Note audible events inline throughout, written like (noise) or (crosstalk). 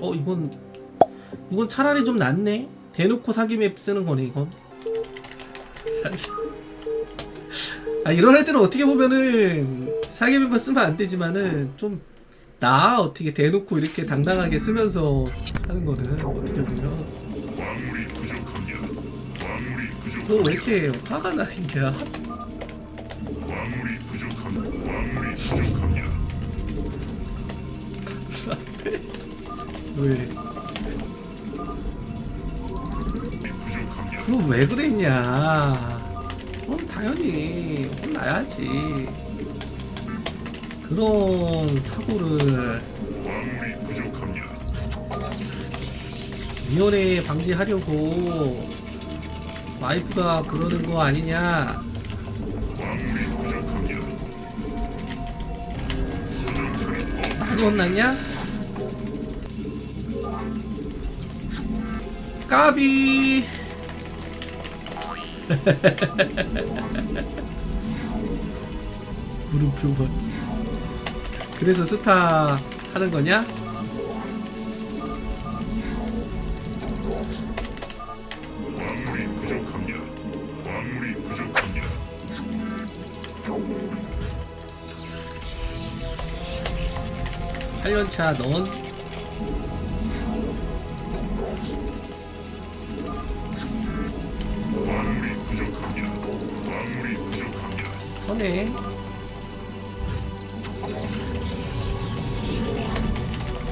어 이건 이건 차라리 좀 낫네. 대놓고 사기 맵 쓰는 거네 이건. (laughs) 아 이런 애들은 어떻게 보면은 사기 맵을 쓰면 안 되지만은 좀 나 어떻게 대놓고 이렇게 당당하게 쓰면서 하는 거는 어떻게 보면. 너 왜 이렇게 화가 나 있냐? (laughs) 왜? 그거 왜 그랬냐? 그럼 당연히 혼나야지. 그런 사고를. 위원회 방지하려고 와이프가 그러는 거 아니냐? 광물이 많이 혼났냐? 까비. (laughs) 물음표만. 그래서 스타 하는 거냐? 광물이 부족합니다. 광물이 부족합니다. 8년차 넌 터네.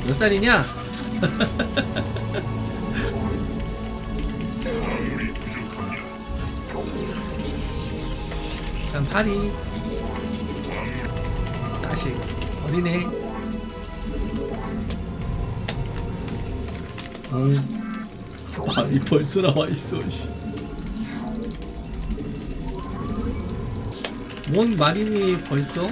몇 살이냐? (laughs) 난 파리. 자식 어리네. 응. (laughs) 말이 벌써 나와 있어. 씨. 뭔 말이니 벌써?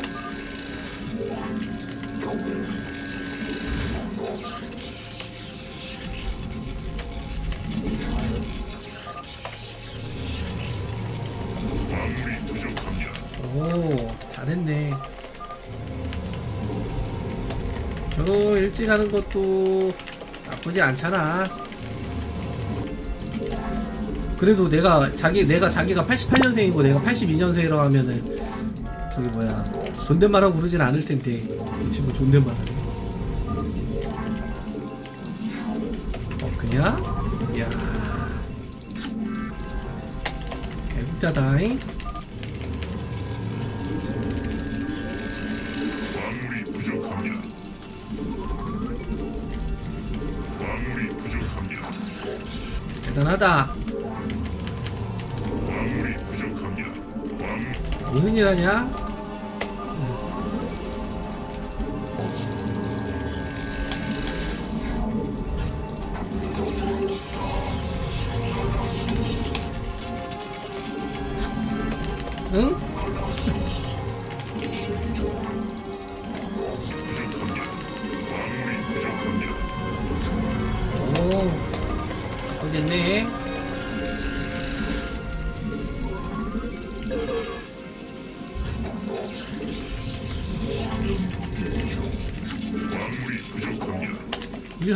오 잘했네 결혼 일찍 하는 것도 나쁘지 않잖아 그래도 내가 자기 내가 자기가 88년생이고 내가 82년생이라고 하면은 저기 뭐야 존댓말하고 그러진 않을 텐데 이 친구 존댓말 하네. 어 그냥? 이야. 애국자다잉. 광물이 부족합니다. 광물이 부족합니다. 대단하다 무슨 일 하냐?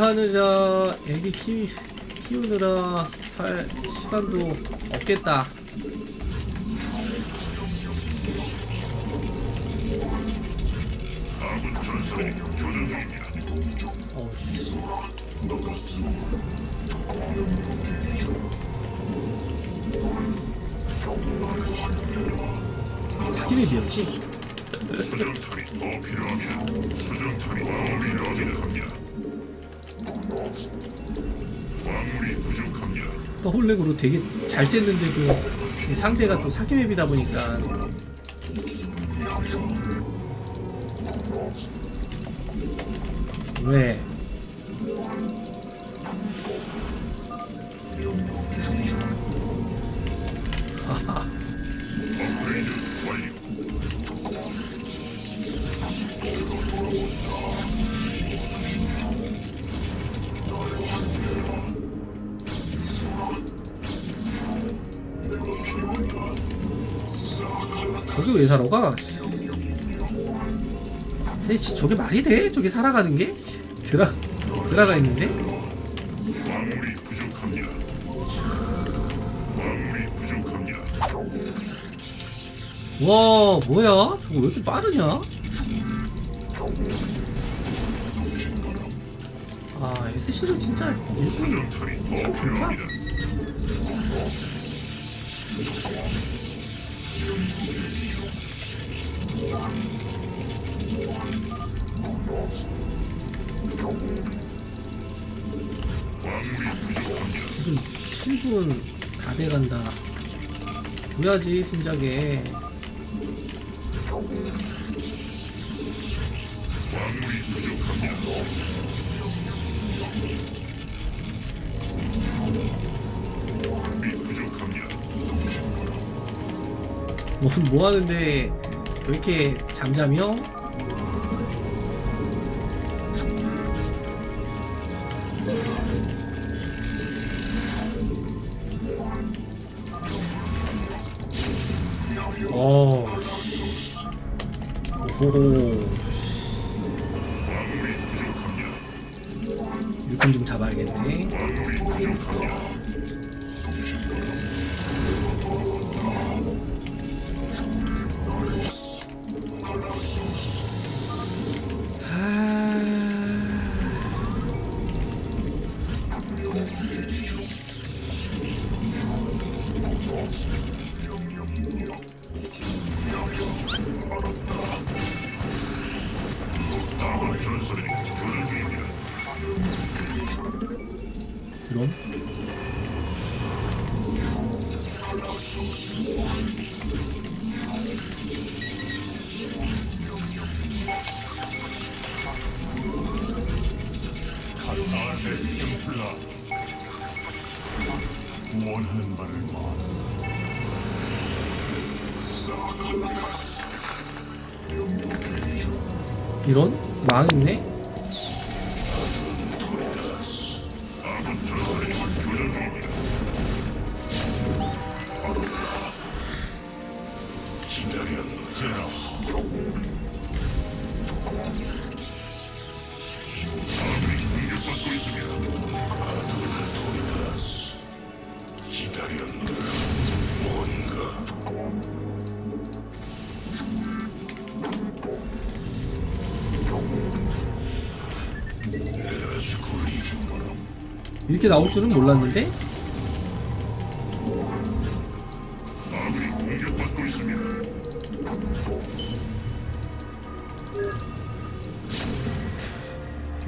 일하느라 애기 키, 키우느라 할 시간도 없겠다. 아군 전선이 교전 중입니다. 어우, 씨. 사기맵이었지? 수정탑이 더 필요합니다. 수정탑이 더 필요합니다. 더블랙으로 되게 잘 쨌는데도 이 상대가 또 사기 맵이다 보니까 왜? 업그 (laughs) 왜 살아 가? 근데 지- 저게 말이 돼? 저기 살아가는 게? 드라 드라가 있는데? 광물이 부족합니다. 광물이 부족합니다. 와 뭐야? 저거 왜 이렇게 빠르냐? 아 SC를 진짜 일꾼 수정탑이 더 필요합니다. 지금 7분 다 돼간다. 뭐야지 진작에. 뭐, 뭐 하는데 왜 이렇게 잠잠이요? 어. 오호. 이런? 망했네? 이렇게 나올 줄은 몰랐는데?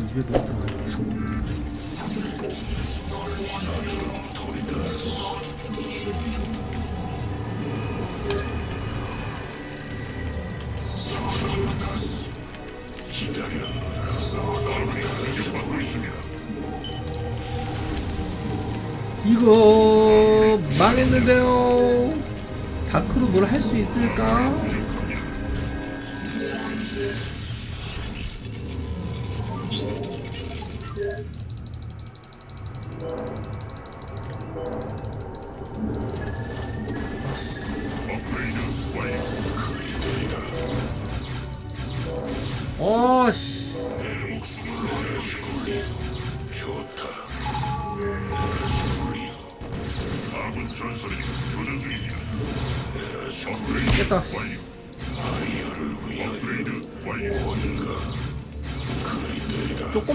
입에 들어가. 아 망했는데요. 다크로 뭘 할 수 있을까?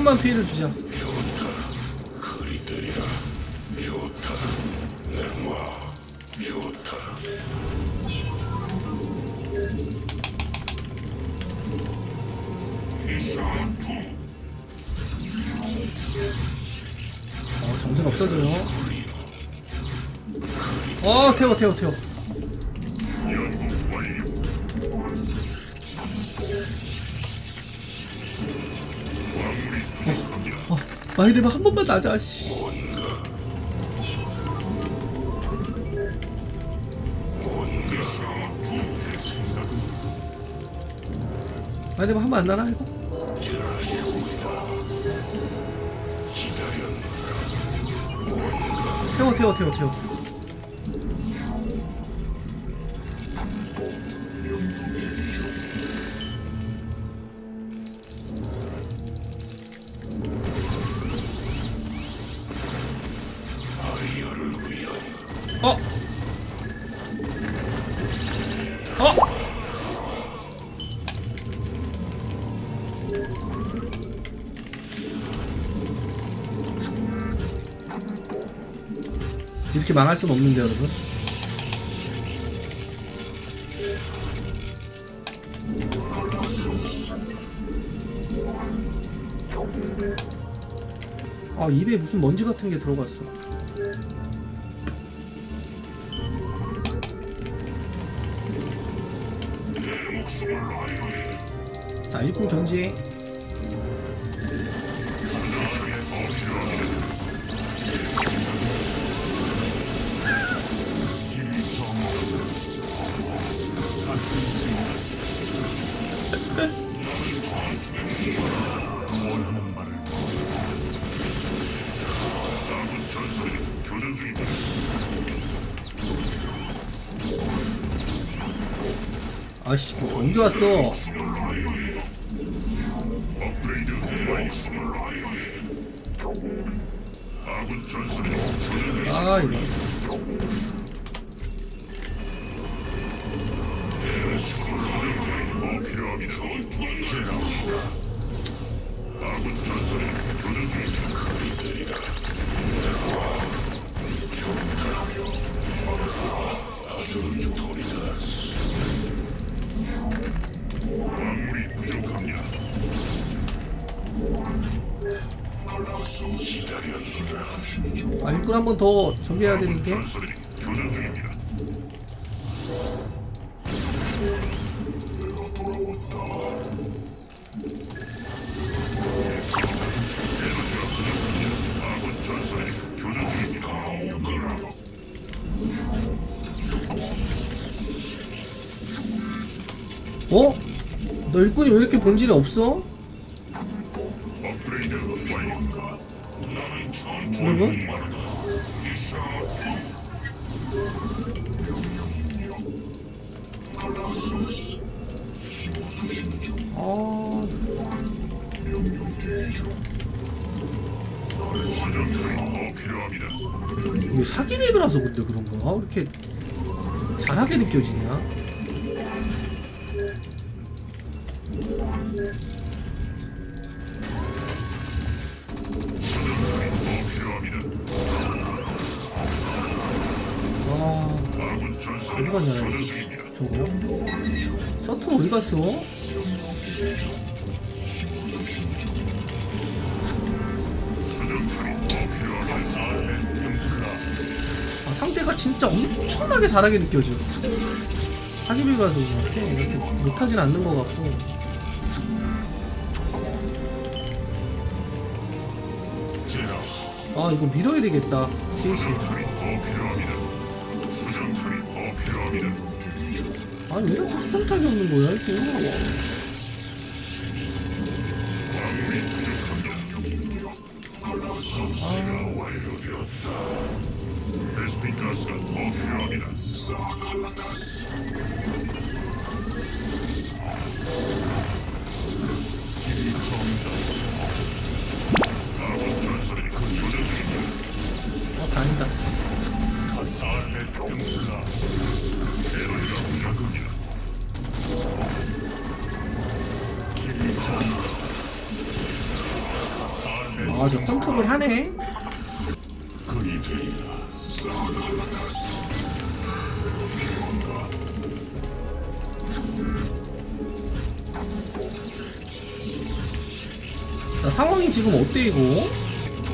조금만 피해를 주자. 어, 정신 없어져요. 어, 태워, 태워, 태워. 많이 되면 한 번만 나자, 씨. 많이 되면 한번 안 나나, 이거? 태워, 태워, 태워, 태워. 망할 순 없는데 여러분. 아 입에 무슨 먼지 같은 게 들어갔어. 자 일꾼 견지 교전 중이다. 아씨 뭐 언제 왔어 업그레이드 완료. 아군 전설이 교전 중. 아 이거 아 일꾼 한 번 더 정비해야 되는 게. 어? 너 일꾼이 왜 이렇게 본질이 없어? 필요합니다. 이거 사기 맥이라서 근데 그런 거야? 왜 이렇게 잘하게 느껴지냐? 더 필요합니다. 아 어디 갔냐. 저거 셔틀 어디 갔어? 아 상대가 진짜 엄청나게 잘하게 느껴져. 사기 맥이라서 그런 것 같아 이렇게 못하진 않는 것 같고. 아 이거 밀어야 되겠다. 아니 왜 이렇게 수정탑이 없는 거야 이거 설치가 완료되었다. 베스핀 가스가 더 필요합니다. 사칼라타스. 아군 점프를 하네 때 이거?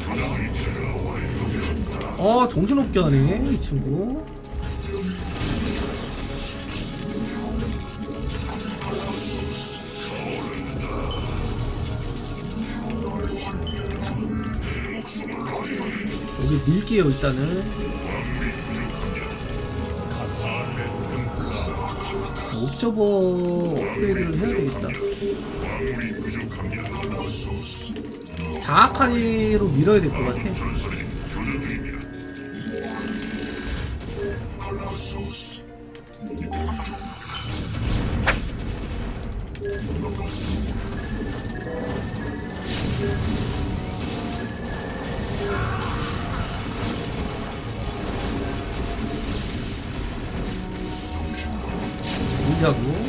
교전 중제가 완료되었다. 아 정신없게 하네 이 친구 여기 밀게요 일단은 옵저버 업그레이드를 해야 되겠다 장악하기로 밀어야 될 것 같아. 문제하고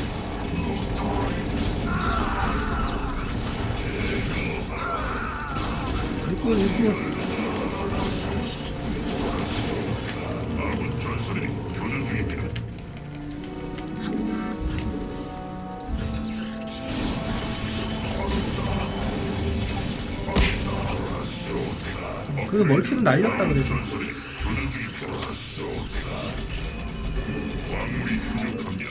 광물이 부족합니다.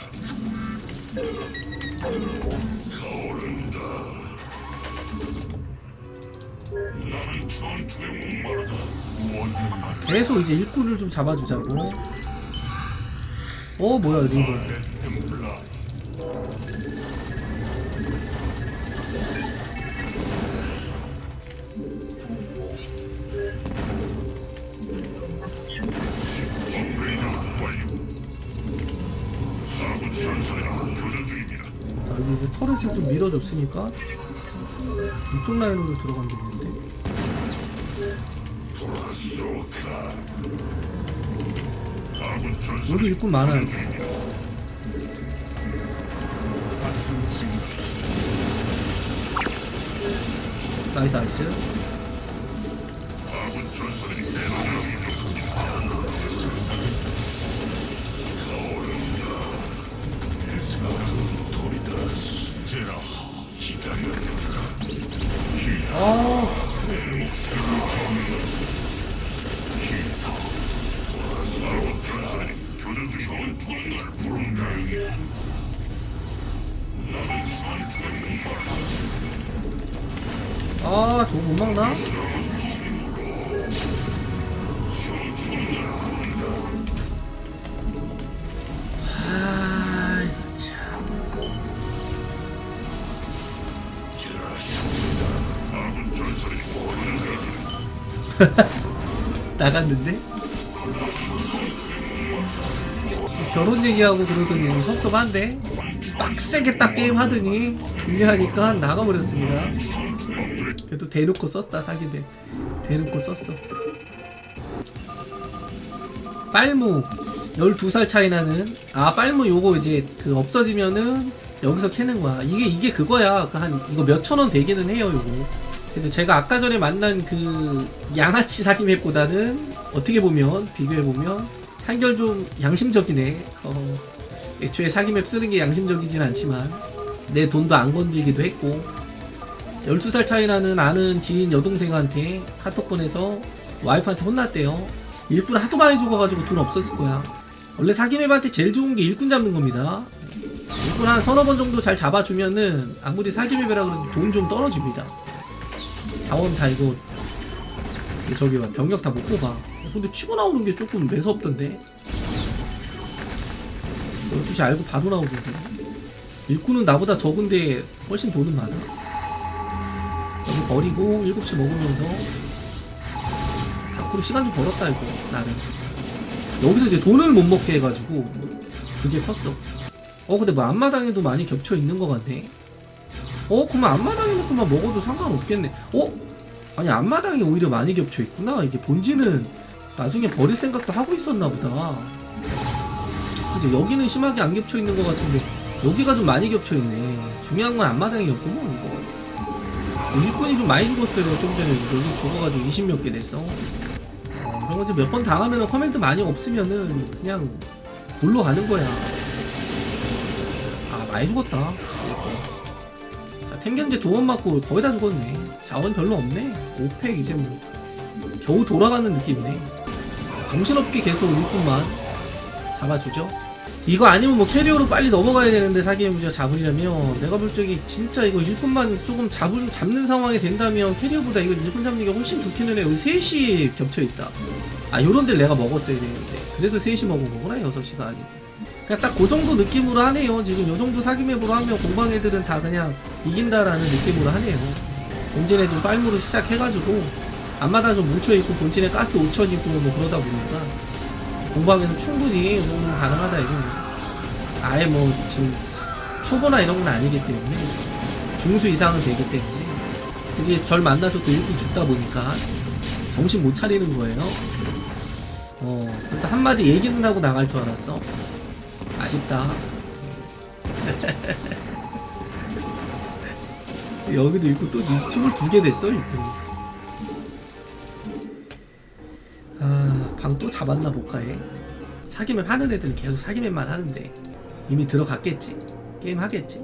타오른다. 나는 전투에 목마르다. 계속 이제 일꾼을 좀 잡아주자고. 어 뭐야. 템플라. 여기 이제 터렛을 좀 밀어줬으니까 이쪽 라인으로 되는데. 아군 전설이 여기 일꾼 많아요. 나이스 나이스. 아군 전설이 에너지 부족합니다. 제라 기다려. 아 아군 전설이 교전. 전투가 날 부른다. 나는 전투에 목마르다. 아, 저거 못 막나? 아, (laughs) 나갔는데? 결혼 얘기하고 그러더니 섭섭한데? 빡세게 딱 게임 하더니 불리하니까 나가버렸습니다. 그래도 대놓고 썼다 사기대. 대놓고 썼어. 빨무 12살 차이 나는 아 빨무 요거 이제 그 없어지면은 여기서 캐는 거야 이게 이게 그거야 그 한 이거 몇천 원 되기는 해요 요거 그래도 제가 아까 전에 만난 그 양아치 사기 맵보다는 어떻게 보면 비교해 보면 한결 좀 양심적이네 어, 애초에 사기 맵 쓰는 게 양심적이진 않지만 내 돈도 안 건들기도 했고 12살 차이 나는 아는 지인 여동생한테 카톡 보내서 와이프한테 혼났대요. 일꾼 하도 많이 죽어가지고 돈 없었을 거야. 원래 사기맵한테 제일 좋은 게 일꾼 잡는 겁니다. 일꾼 한 서너 번 정도 잘 잡아주면은 아무리 사기맵이라 그래도 돈 좀 떨어집니다. 자원 이게 저기 봐 병력 다 못 뽑아. 근데 치고 나오는 게 조금 매섭던데. 12시 알고 바로 나오던데. 일꾼은 나보다 적은데 훨씬 돈은 많아. 여기 버리고 7시 먹으면서 밖으로 시간 좀 벌었다 이거 나름 여기서 이제 돈을 못 먹게 해가지고 그게 컸어 어 근데 뭐 앞마당에도 많이 겹쳐 있는 것 같네 어 그러면 앞마당에 서만 먹어도 상관없겠네. 어? 아니 앞마당이 오히려 많이 겹쳐 있구나. 이게 본진은 나중에 버릴 생각도 하고 있었나 보다. 이제 여기는 심하게 안 겹쳐 있는 것 같은데 여기가 좀 많이 겹쳐 있네. 중요한 건 앞마당이었구나 이거. 일꾼이 좀 많이 죽었어요 좀 전에. 여기 죽어가지고 20몇 개 됐어. 어, 이런 거몇 번 당하면은 커맨드 많이 없으면은 그냥 골로 가는 거야. 아 많이 죽었다. 자 템 견제 두 번 맞고 거의 다 죽었네 자원 별로 없네 5팩 이제 뭐 겨우 돌아가는 느낌이네 정신없게 계속 일꾼만 잡아주죠 이거 아니면 뭐 캐리어로 빨리 넘어가야 되는데 사기의 무지가 잡으려면 내가 볼 적에 진짜 이거 일꾼만 조금 잡을, 잡는 상황이 된다면 캐리어보다 이거 일꾼 잡는 게 훨씬 좋기는 해요. 여기 셋이 겹쳐있다. 아 요런 데를 내가 먹었어야 되는데 그래서 셋이 먹은 거구나 6시가 아니고 그냥 딱 그 정도 느낌으로 하네요. 지금 요 정도 사기맵으로 하면 공방 애들은 다 그냥 이긴다라는 느낌으로 하네요. 본진에 좀 빨무로 시작해가지고 앞마다 좀 뭉쳐있고 본진에 가스 5천이고 뭐 그러다 보니까 공방에서 충분히 우승 가능하다 이거는 아예 뭐 지금 초보나 이런 건 아니기 때문에 중수 이상은 되기 때문에 그게 절 만나서 또 일꾼 죽다 보니까 정신 못 차리는 거예요. 어 그러니까 한마디 얘기는 하고 나갈 줄 알았어. 아쉽다 (laughs) 여기도 있고 또 22개 됐어 일꾼 아방 또 잡았나 볼까 해 사기맵 하는 애들은 계속 사기맵만 하는데. 이미 들어갔겠지? 게임 하겠지